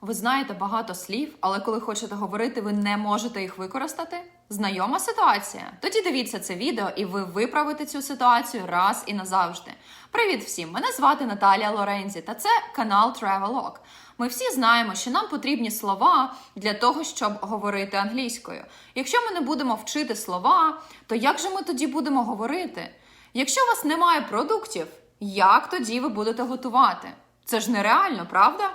Ви знаєте багато слів, але коли хочете говорити, ви не можете їх використати? Знайома ситуація? Тоді дивіться це відео, і ви виправите цю ситуацію раз і назавжди. Привіт всім! Мене звати Наталія Лорензі, та це канал Travelog. Ми всі знаємо, що нам потрібні слова для того, щоб говорити англійською. Якщо ми не будемо вчити слова, то як же ми тоді будемо говорити? Якщо у вас немає продуктів, як тоді ви будете готувати? Це ж нереально, правда?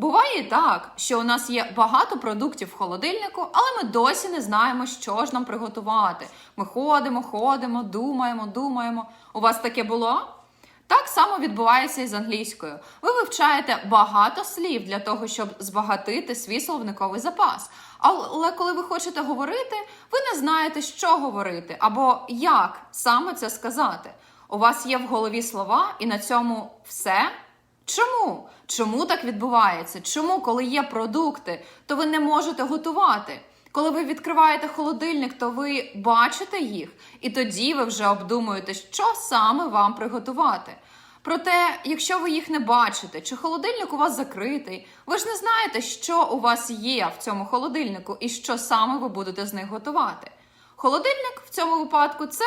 Буває так, що у нас є багато продуктів в холодильнику, але ми досі не знаємо, що ж нам приготувати. Ми ходимо, ходимо, думаємо, думаємо. У вас таке було? Так само відбувається і з англійською. Ви вивчаєте багато слів для того, щоб збагатити свій словниковий запас. Але коли ви хочете говорити, ви не знаєте, що говорити або як саме це сказати. У вас є в голові слова, і на цьому все. Чому? Чому так відбувається? Чому, коли є продукти, то ви не можете готувати? Коли ви відкриваєте холодильник, то ви бачите їх, і тоді ви вже обдумуєте, що саме вам приготувати. Проте, якщо ви їх не бачите, чи холодильник у вас закритий, ви ж не знаєте, що у вас є в цьому холодильнику і що саме ви будете з них готувати. Холодильник в цьому випадку це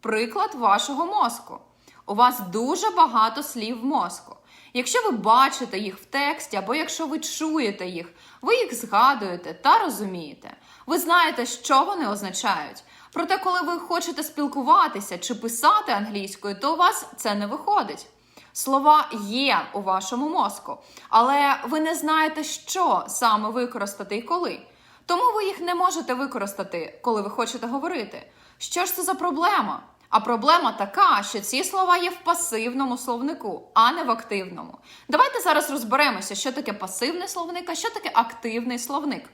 приклад вашого мозку. У вас дуже багато слів в мозку. Якщо ви бачите їх в тексті, або якщо ви чуєте їх, ви їх згадуєте та розумієте. Ви знаєте, що вони означають. Проте, коли ви хочете спілкуватися чи писати англійською, то у вас це не виходить. Слова є у вашому мозку, але ви не знаєте, що саме використати і коли. Тому ви їх не можете використати, коли ви хочете говорити. Що ж це за проблема? А проблема така, що ці слова є в пасивному словнику, а не в активному. Давайте зараз розберемося, що таке пасивний словник, а що таке активний словник.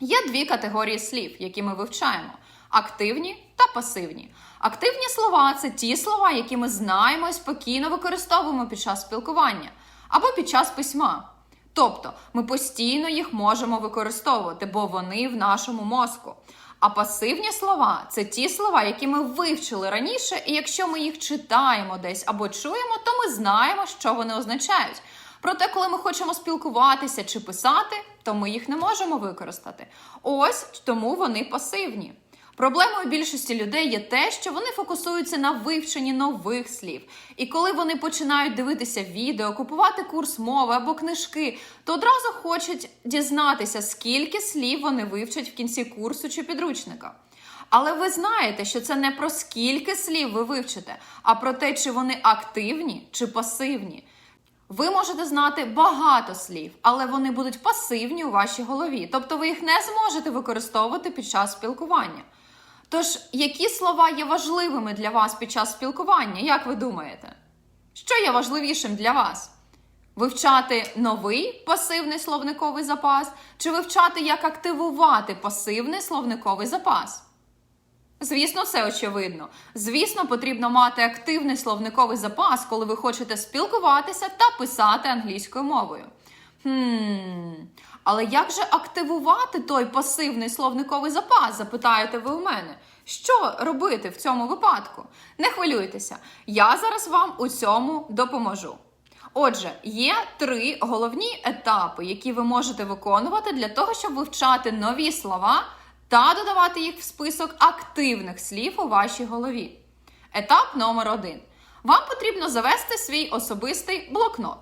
Є дві категорії слів, які ми вивчаємо: активні та пасивні. Активні слова це ті слова, які ми знаємо і спокійно використовуємо під час спілкування або під час письма. Тобто ми постійно їх можемо використовувати, бо вони в нашому мозку. А пасивні слова це ті слова, які ми вивчили раніше, і якщо ми їх читаємо десь або чуємо, то ми знаємо, що вони означають. Проте, коли ми хочемо спілкуватися чи писати, то ми їх не можемо використати. Ось тому вони пасивні. Проблемою більшості людей є те, що вони фокусуються на вивченні нових слів. І коли вони починають дивитися відео, купувати курс мови або книжки, то одразу хочуть дізнатися, скільки слів вони вивчать в кінці курсу чи підручника. Але ви знаєте, що це не про скільки слів ви вивчите, а про те, чи вони активні чи пасивні. Ви можете знати багато слів, але вони будуть пасивні у вашій голові, тобто ви їх не зможете використовувати під час спілкування. Тож, які слова є важливими для вас під час спілкування, як ви думаєте? Що є важливішим для вас? Вивчати новий пасивний словниковий запас, чи вивчати, як активувати пасивний словниковий запас? Звісно, це очевидно. Звісно, потрібно мати активний словниковий запас, коли ви хочете спілкуватися та писати англійською мовою. Хм, але як же активувати той пасивний словниковий запас? Запитаєте ви у мене. Що робити в цьому випадку? Не хвилюйтеся, я зараз вам у цьому допоможу. Отже, є три головні етапи, які ви можете виконувати для того, щоб вивчати нові слова та додавати їх в список активних слів у вашій голові. Етап номер один. Вам потрібно завести свій особистий блокнот.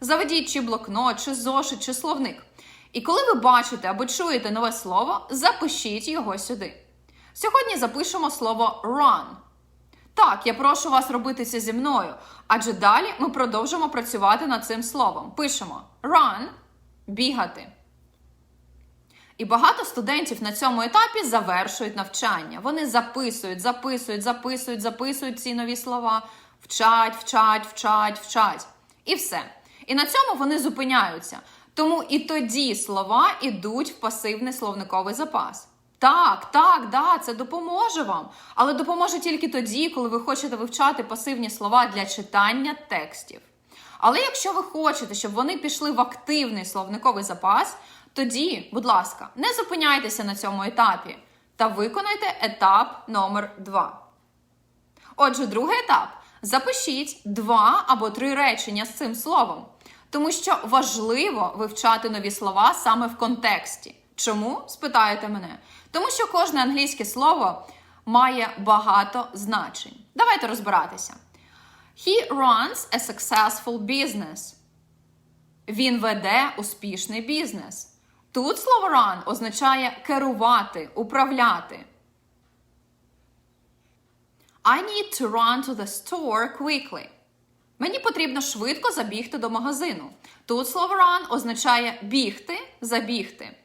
Заведіть чи блокнот, чи зошит, чи словник. І коли ви бачите або чуєте нове слово, запишіть його сюди. Сьогодні запишемо слово run. Так, я прошу вас робити це зі мною, адже далі ми продовжимо працювати над цим словом. Пишемо run бігати. І багато студентів на цьому етапі завершують навчання. Вони записують, записують, записують, записують ці нові слова, вчать, вчать, вчать, вчать. І все. І на цьому вони зупиняються. Тому і тоді слова йдуть в пасивний словниковий запас. Так, так, да, це допоможе вам. Але допоможе тільки тоді, коли ви хочете вивчати пасивні слова для читання текстів. Але якщо ви хочете, щоб вони пішли в активний словниковий запас, тоді, будь ласка, не зупиняйтеся на цьому етапі та виконайте етап номер 2. Отже, другий етап. Запишіть два або три речення з цим словом. Тому що важливо вивчати нові слова саме в контексті. Чому? спитаєте мене? Тому що кожне англійське слово має багато значень. Давайте розбиратися. He runs a successful business. Він веде успішний бізнес. Тут слово run означає керувати, управляти. I need to run to the store quickly. Мені потрібно швидко забігти до магазину. Тут слово run означає бігти, забігти.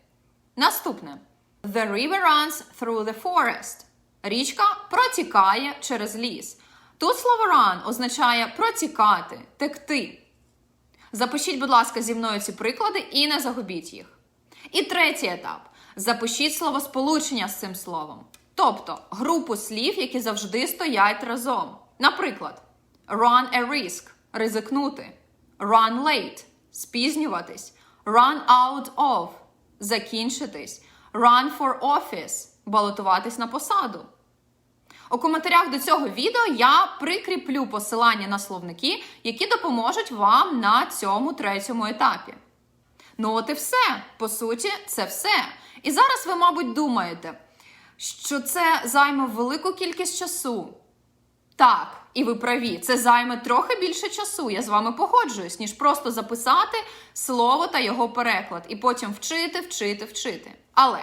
Наступне. The river runs through the forest. Річка протікає через ліс. Тут слово run означає протікати, текти. Запишіть, будь ласка, зі мною ці приклади і не загубіть їх. І третій етап. Запишіть словосполучення з цим словом. Тобто групу слів, які завжди стоять разом. Наприклад, run a risk ризикнути, run late спізнюватись, run out of закінчитись, run for office балотуватись на посаду. У коментарях до цього відео я прикріплю посилання на словники, які допоможуть вам на цьому третьому етапі. Ну, от і все. По суті, це все. І зараз ви, мабуть, думаєте, що це займе велику кількість часу. Так, і ви праві, це займе трохи більше часу, я з вами погоджуюсь, ніж просто записати слово та його переклад, і потім вчити, вчити, вчити. Але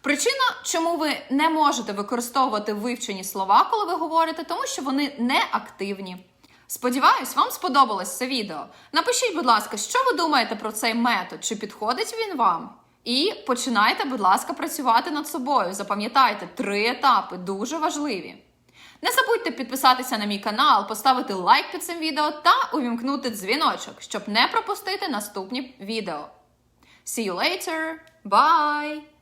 причина, чому ви не можете використовувати вивчені слова, коли ви говорите, тому що вони не активні. Сподіваюсь, вам сподобалось це відео. Напишіть, будь ласка, що ви думаєте про цей метод, чи підходить він вам? І починайте, будь ласка, працювати над собою. Запам'ятайте, три етапи дуже важливі. Не забудьте підписатися на мій канал, поставити лайк під цим відео та увімкнути дзвіночок, щоб не пропустити наступні відео. See you later! Bye!